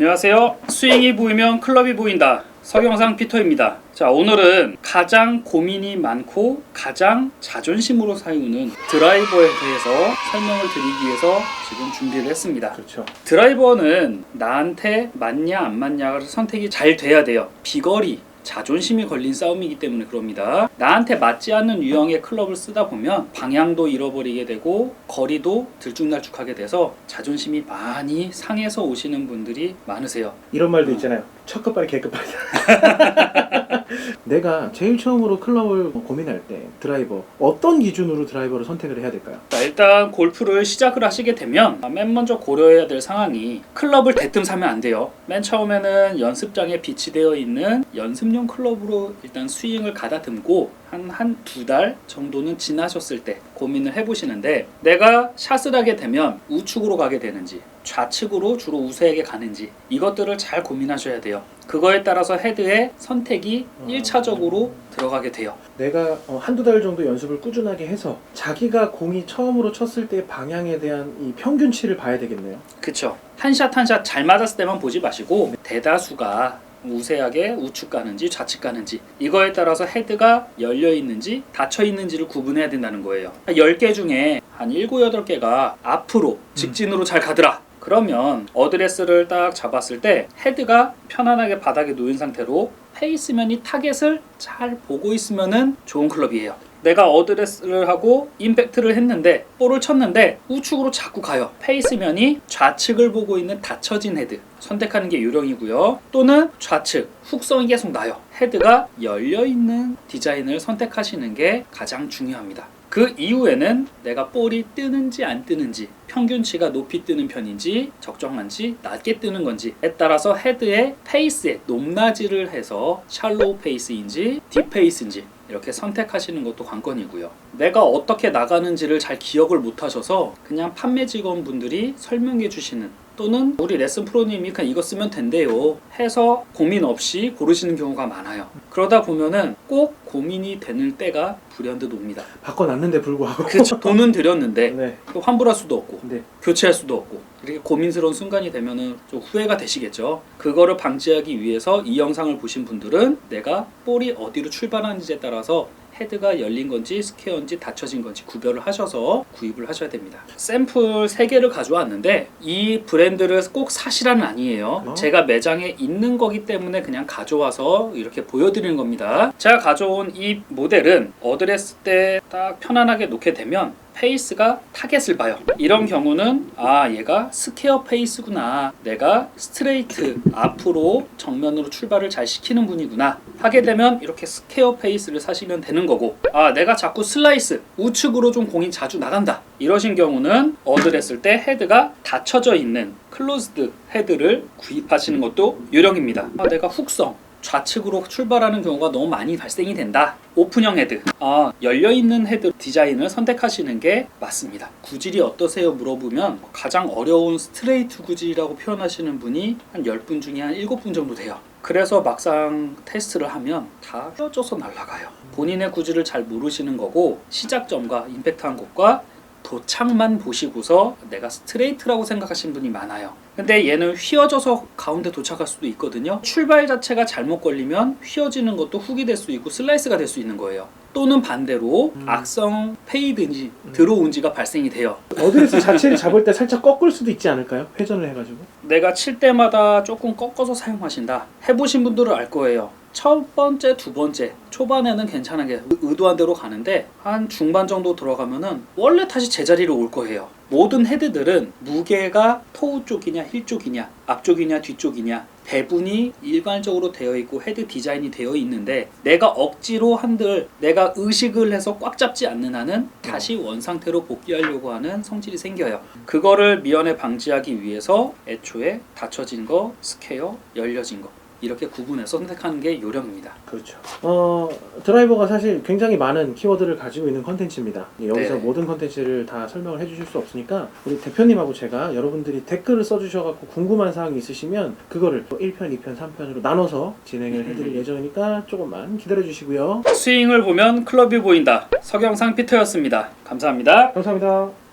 안녕하세요. 스윙이 보이면 클럽이 보인다. 서경상 피터입니다. 자, 오늘은 가장 고민이 많고 가장 자존심으로 사유는 드라이버에 대해서 설명을 드리기 위해서 지금 준비를 했습니다. 그렇죠. 드라이버는 나한테 맞냐 안 맞냐가 선택이 잘 돼야 돼요. 비거리, 자존심이 걸린 싸움이기 때문에 그럽니다. 나한테 맞지 않는 유형의 클럽을 쓰다 보면 방향도 잃어버리게 되고 거리도 들쭉날쭉하게 돼서 자존심이 많이 상해서 오시는 분들이 많으세요. 이런 말도 있잖아요. 첫 끝발이 개끝발이다. 내가 제일 처음으로 클럽을 고민할 때 드라이버 어떤 기준으로 드라이버를 선택을 해야 될까요? 자, 일단 골프를 시작을 하시게 되면 맨 먼저 고려해야 될 상황이 클럽을 대뜸 사면 안 돼요. 맨 처음에는 연습장에 비치되어 있는 연습 용 클럽으로 일단 스윙을 가다듬고 한 한 두 달 정도는 지나셨을 때 고민을 해보시는데 내가 샷을 하게 되면 우측으로 가게 되는지 좌측으로 주로 우세하게 가는지 이것들을 잘 고민하셔야 돼요. 그거에 따라서 헤드의 선택이 어. 1차적으로 들어가게 돼요. 내가 어, 한두 달 정도 연습을 꾸준하게 해서 자기가 공이 처음으로 쳤을 때 방향에 대한 이 평균치를 봐야 되겠네요. 그쵸. 한샷 한 샷 잘 맞았을 때만 보지 마시고 대다수가 우세하게 우측 가는지 좌측 가는지 이거에 따라서 헤드가 열려 있는지 닫혀 있는지를 구분해야 된다는 거예요. 10개 중에 한 7, 8개가 앞으로 직진으로 잘 가더라. 그러면 어드레스를 딱 잡았을 때 헤드가 편안하게 바닥에 놓인 상태로 페이스면이 타겟을 잘 보고 있으면은 좋은 클럽이에요. 내가 어드레스를 하고 임팩트를 했는데 볼을 쳤는데 우측으로 자꾸 가요. 페이스면이 좌측을 보고 있는 닫혀진 헤드 선택하는 게 요령이고요. 또는 좌측 훅성이 계속 나요. 헤드가 열려 있는 디자인을 선택하시는 게 가장 중요합니다. 그 이후에는 내가 볼이 뜨는지 안 뜨는지 평균치가 높이 뜨는 편인지 적정한지 낮게 뜨는 건지에 따라서 헤드의 페이스의 높낮이를 해서 샬로우 페이스인지 딥 페이스인지 이렇게 선택하시는 것도 관건이고요. 내가 어떻게 나가는지를 잘 기억을 못 하셔서 그냥 판매 직원분들이 설명해 주시는 또는 우리 레슨 프로님이 그냥 이거 쓰면 된대요 해서 고민 없이 고르시는 경우가 많아요. 그러다 보면은 꼭 고민이 되는 때가 불현듯 옵니다. 바꿔놨는데 불구하고. 그렇죠. 돈은 들였는데 네. 또 환불할 수도 없고 네. 교체할 수도 없고 이렇게 고민스러운 순간이 되면은 좀 후회가 되시겠죠. 그거를 방지하기 위해서 이 영상을 보신 분들은 내가 볼이 어디로 출발하는지에 따라서 헤드가 열린 건지 스퀘어인지 닫혀진 건지 구별을 하셔서 구입을 하셔야 됩니다. 샘플 3개를 가져왔는데 이 브랜드를 꼭 사시라는 아니에요. 어? 제가 매장에 있는 거기 때문에 그냥 가져와서 이렇게 보여드리는 겁니다. 제가 가져온 이 모델은 어드레스 때 딱 편안하게 놓게 되면 페이스가 타겟을 봐요. 이런 경우는 아 얘가 스퀘어 페이스구나. 내가 스트레이트 앞으로 정면으로 출발을 잘 시키는 분이구나. 하게 되면 이렇게 스퀘어 페이스를 사시면 되는 거고 아 내가 자꾸 슬라이스 우측으로 좀 공이 자주 나간다. 이러신 경우는 어드랬을 때 헤드가 닫혀져 있는 클로즈드 헤드를 구입하시는 것도 요령입니다. 아 내가 훅성 좌측으로 출발하는 경우가 너무 많이 발생이 된다. 오픈형 헤드. 아, 열려있는 헤드 디자인을 선택하시는 게 맞습니다. 구질이 어떠세요? 물어보면 가장 어려운 스트레이트 구질이라고 표현하시는 분이 한 10분 중에 한 7분 정도 돼요. 그래서 막상 테스트를 하면 다 휘어져서 날아가요. 본인의 구질을 잘 모르시는 거고 시작점과 임팩트한 곳과 도착만 보시고서 내가 스트레이트라고 생각하시는 분이 많아요. 근데 얘는 휘어져서 가운데 도착할 수도 있거든요. 출발 자체가 잘못 걸리면 휘어지는 것도 훅이 될 수 있고 슬라이스가 될 수 있는 거예요. 또는 반대로 음. 악성 페이드인지 들어온지가 발생이 돼요. 어드레스 자체를 잡을 때 살짝 꺾을 수도 있지 않을까요? 회전을 해가지고. 내가 칠 때마다 조금 꺾어서 사용하신다. 해보신 분들은 알 거예요. 첫 번째, 두 번째 초반에는 괜찮게 의- 의도한 대로 가는데 한 중반 정도 들어가면은 원래 다시 제자리로 올 거예요. 모든 헤드들은 무게가 토우 쪽이냐 힐 쪽이냐 앞쪽이냐 뒤쪽이냐 대분이 일반적으로 되어 있고 헤드 디자인이 되어 있는데 내가 억지로 한들 내가 의식을 해서 꽉 잡지 않는 한은 다시 원 상태로 복귀하려고 하는 성질이 생겨요. 그거를 미연에 방지하기 위해서 애초에 닫혀진 거, 스퀘어, 열려진 거 이렇게 구분해서 선택하는 게 요령입니다. 그렇죠. 어 드라이버가 사실 굉장히 많은 키워드를 가지고 있는 컨텐츠입니다. 여기서 네. 모든 컨텐츠를 다 설명을 해주실 수 없으니까 우리 대표님하고 제가 여러분들이 댓글을 써주셔갖고 궁금한 사항이 있으시면 그거를 1편, 2편, 3편으로 나눠서 진행을 해드릴 예정이니까 조금만 기다려주시고요. 스윙을 보면 클럽이 보인다. 서경상 피터였습니다. 감사합니다. 감사합니다.